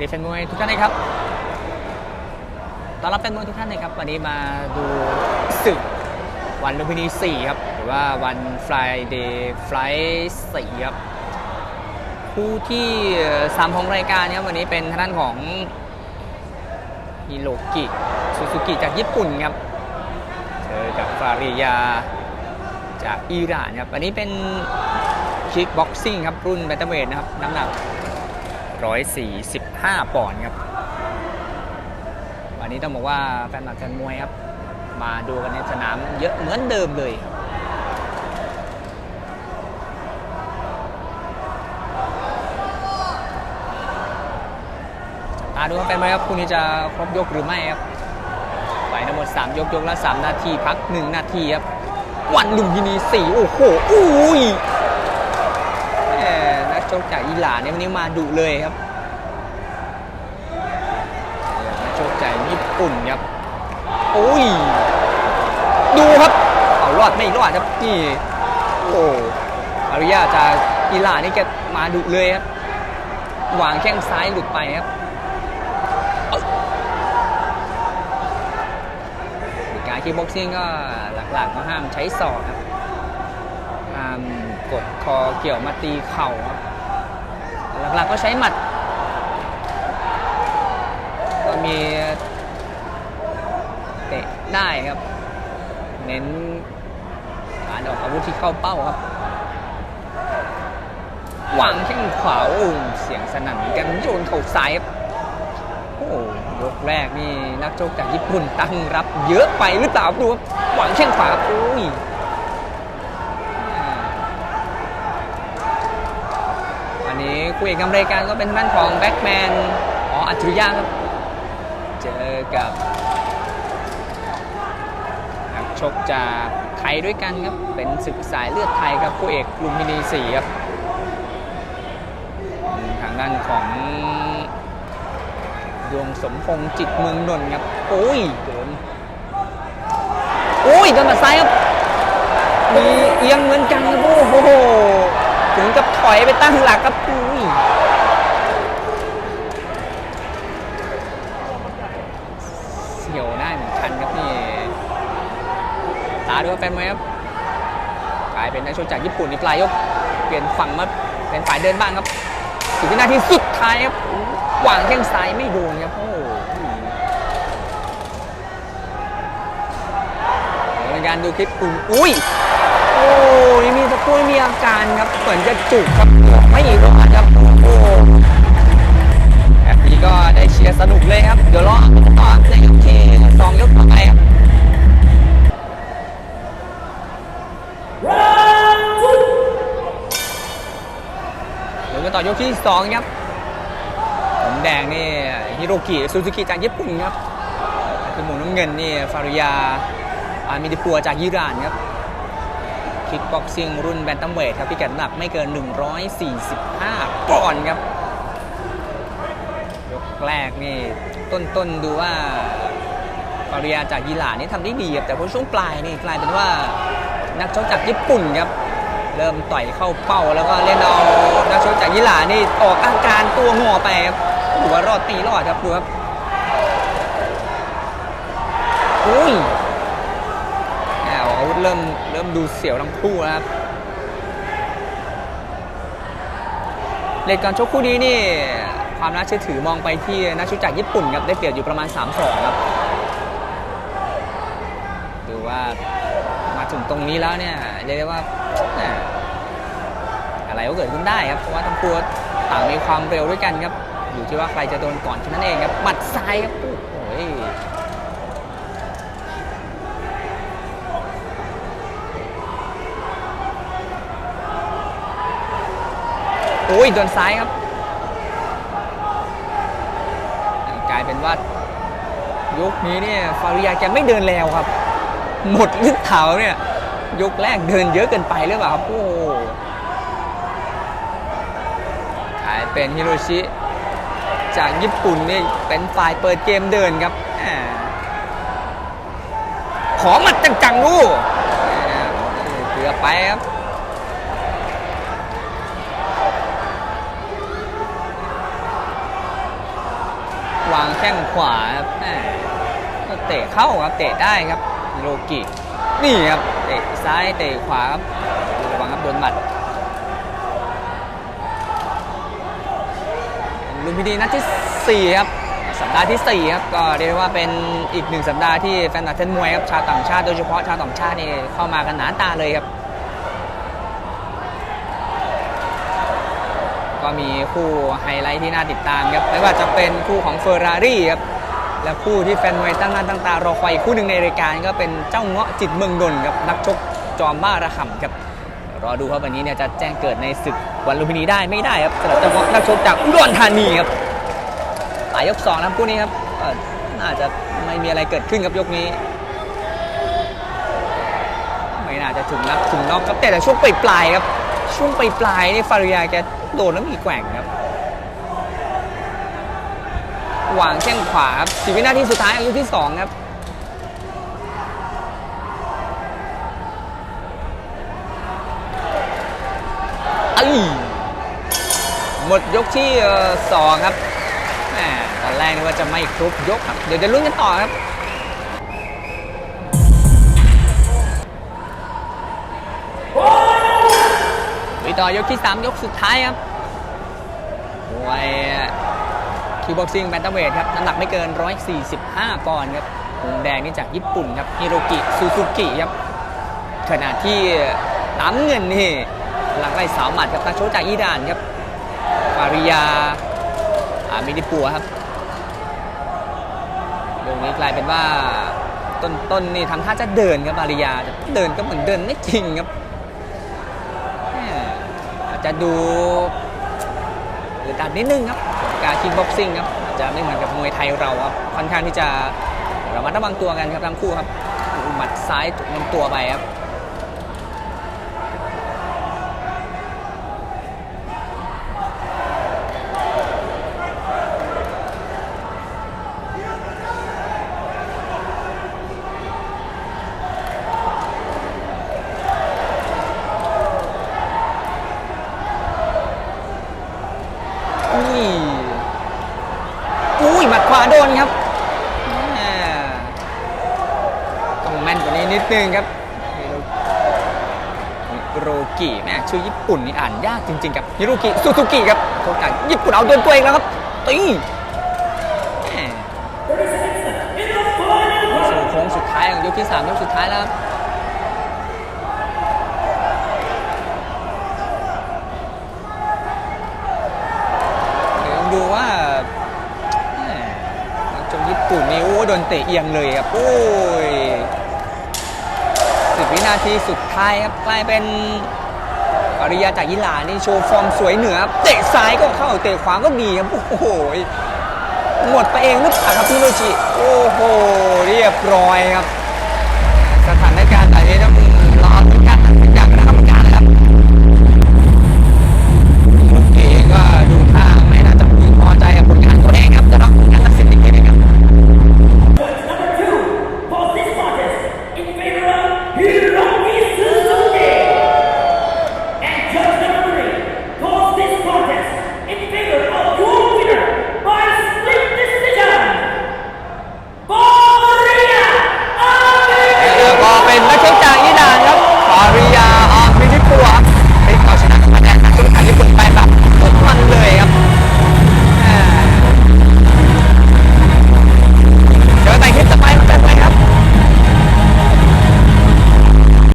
ดีแฟนมวยทุกท่านนะครับต้อนรับแฟนมวยทุกท่านนะครับวันนี้มาดูศึกวันลุมพินี4ครับหรือว่าวัน Friday Flight 4ครับคู่ที่ 3 ของรายการครับวันนี้เป็นทางด้านของฮิโรกิซูซูกิจากญี่ปุ่นครับเจอกับฟาริยาจากอิหร่านครับวันนี้เป็นคิกบ็อกซิ่งครับรุ่นแบนเทเวทนะครับน้ำหนัก 145 ปอนด์ครับ วันนี้ต้องบอกว่าแฟนหมักแฟนมวยครับ มาดูกันในสนามเยอะเหมือนเดิมเลยตาดูครับแฟนมวยครับคู่นี้จะครบยกหรือไม่ครับไปทั้งหมด 3 ยกยกละ 3 นาที พัก 1 นาทีครับ วันลุมพินี4โอ้โห อุ้ย มนักชกจากอิหร่านเนี่ยวันนี้มาดุเลยครับนักชกจากญี่ปุ่นครับโอ้ยดูครับเอารอดไม่รอดครับนี่โอ้อาริยาจากอิหร่านนี่แกมาดุเลยครับวางแข้งซ้ายหลุดไปครับการคีบ็อกซิ่งก็หลักๆก็ห้ามใช้ศอกครับห้ามกดคอเกี่ยวมาตีเข่าครับ หลักๆก็ใช้หมัด ก็มีเตะได้ครับ เน้นการออกอาวุธที่เข้าเป้าครับวางแข้งขวาโอ้เสียงสนั่นกันโยนเข่าซ้ายโอ้ยกแรกนี่นักโจกจากญี่ปุ่นตั้งรับเยอะไปหรือเปล่าดูครับวางแข้งขวาโอ้ยวันนี้ คู่เอกนำรายการก็เป็นทางด้านของแบ็กแมนอ๋ออัจฉริยะครับ เจอกับนักชกจากไทยด้วยกันครับ เป็นศึกสายเลือดไทยครับคู่เอกลุมพินีสีครับ ทางด้านของดวงสมพงษ์จิตเมืองนนท์ครับ โอ้ยโดนโอ้ยโดนมาซ้ายครับมีเอียงเหมือนกันครับโอ้โห ถึงกับถอยไปตั้งหลักครับอุ้ยเสียวได้เหมือนกันครับนี่ตาดูว่าแฟนไหมครับกลายเป็นนักชกจากญี่ปุ่นในปลายยก เปลี่ยนฝั่งมาเป็นฝ่ายเดินบ้างครับสิบวินาทีสุดท้ายครับวางแข้งซ้ายไม่โดนครับโอ้ในการดูคลิปอุ่นอุ้ย โอ้ยมีตะปุ้ยมีอาการครับเหมือนจะจุกครับไม่รอดครับโอ้โหแบบนี้ก็ได้เชียร์สนุกเลยครับ เดี๋ยวรอต่อในยกที่สองยกต่อไปครับเดี๋ยวกันต่อยกที่สองครับผมแดงนี่ฮิโรกิซูซูกิจากญี่ปุ่นครับคือหมุนน้ำเงินนี่ฟาริยาอามิดิปัวจากยิรานครับ คิกบ็อกซิ่งรุ่นแบนตัมเวทครับพิกัดหนักไม่เกิน 145ปอนด์ครับ ยกแรกนี่ ต้นๆดูว่าปาริยาจากยิหร่านนี่ทำได้ดีครับแต่พอช่วงปลายนี่กลายเป็นว่านักชกจากญี่ปุ่นครับ เริ่มต่อยเข้าเป้าแล้วก็เล่นเอานักชกจากยิหร่านนี่ออกอาการตัวงอไปครับถือว่ารอดตีรอดครับดูครับอุ้ย เริ่มเริ่มดูเสียวทั้งคู่แล้วครับเลทการชกคู่นี้นี่ความน่าเชื่อถือมองไปที่นักชกจากญี่ปุ่นครับได้เปรียบอยู่ประมาณ 3-2 ครับดูว่ามาถึงตรงนี้แล้วเนี่ยเรียกได้ว่าอะไรก็เกิดขึ้นได้ครับเพราะว่าทั้งคู่ต่างมีความเร็วด้วยกันครับ อยู่ที่ว่าใครจะโดนก่อนแค่นั้นเองครับหมัดซ้ายครับ โอ้ยโดนซ้ายครับ กลายเป็นว่ายกนี้เนี่ยฟาริยาแกไม่เดินแล้วครับ หมดลึกเท้าเนี่ยยกแรกเดินเยอะเกินไปหรือเปล่าครับโอ้โหกลายเป็นฮิโรชิ จากญี่ปุ่นนี่เป็นฝ่ายเปิดเกมเดินครับแหมขอหมัดจังๆลูกเกือบไปครับางแข้งขวาครับก็เตะเข้าครับเตะได้ครับโรกินี่ครับเตะซ้ายเตะขวาครับระวังครับโดนหมัดลุมพินีนัดที่ 4 ครับ สัปดาห์ที่ 4 ครับ ก็เรียกว่าเป็นอีกหนึ่งสัปดาห์ที่แฟนตัดเส้นมวยครับ ชาวต่างชาติโดยเฉพาะชาวต่างชาตินี่เข้ามากันหนาตาเลยครับ มีคู่ไฮไลท์ที่น่าติดตามครับไม่ว่าจะเป็นคู่ของเฟอร์รารี่ครับและคู่ที่แฟนมวยตั้งหน้าตั้งตารอคอยคู่หนึ่งในรายการก็เป็นเจ้าเงาะจิตเมืองนนครับนักชกจอมบ้าระห่ำครับรอดูครับวันนี้เนี่ยจะแจ้งเกิดในศึกวันลุมพินีได้ไม่ได้ครับสำหรับเจ้าเงาะนักชกจากอุดรธานีครับปลายยกสองนะครับคู่นี้ครับน่าจะไม่มีอะไรเกิดขึ้นครับยกนี้ไม่น่าจะถึงนับถึงนอกครับแต่แต่ช่วงปลายปลายครับช่วงปลายปลายนี่ฟาริยาแก โดนแล้วมีแกว่งครับวางแข้งขวาครับสิวินาทีสุดท้ายอายุที่2ครับอ้หมดยกที่สองครับแหมตอนแรกนึกว่าจะไม่ครบยกครับ เดี๋ยวจะลุ้นกันต่อครับ ต่อยกที่ 3 ยกสุดท้ายครับมวยคิวบ็อกซิ่งแบนตัมเวทครับ น้ำหนักไม่เกิน 145 ปอนด์ครับมุมแดงนี่จากญี่ปุ่นครับฮิโรกิซูซูกิครับขณะที่น้ำเงินนี่หลังไล่สาวหมัดครับนักโชกจากอิหร่านครับฟาริยาอามินิปัวครับตรงนี้กลายเป็นว่าต้นๆนนี่ทำท่าจะเดินครับฟาริยาแต่เดินก็เหมือนเดินไม่จริงครับ จะดูอึดอัดนิดนึงครับการคิกบ็อกซิ่งครับอาจจะไม่เหมือนกับมวยไทยเราครับค่อนข้างที่จะระมัดระวังตัวกันครับทั้งคู่ครับหมัดซ้ายลำตัวไปครับนี่อุ้ยหมัด ขวาโดนครับต้องแม่นกว่านี้นิดนึงครับฮิโรกิแม่ชื่อญี่ปุ่นนี่อ่านยากจริงๆครับฮิโรกิซูซูกิครับโอกาสญี่ปุ่นเอาเดินตัวเองแล้วครับตีสู่โค้งสุดท้ายของยกที่3ยกสุดท้ายแล้วครับเดี๋ยวดูว่า มญี่ปุ่นนี่โอ้โดนเตะเอียงเลยครับโอ้ยสิบวินาทีสุดท้ายครับกลายเป็นอริยาจากยิลานี่โชว์ฟอร์มสวยเหนือครับเตะซ้ายก็เข้าเตะขวาก็ดีครับโอ้โหหมดไปเองหรือเปล่าครับพี่โรชิโอ้โหเรียบร้อยครับ สถานการณ์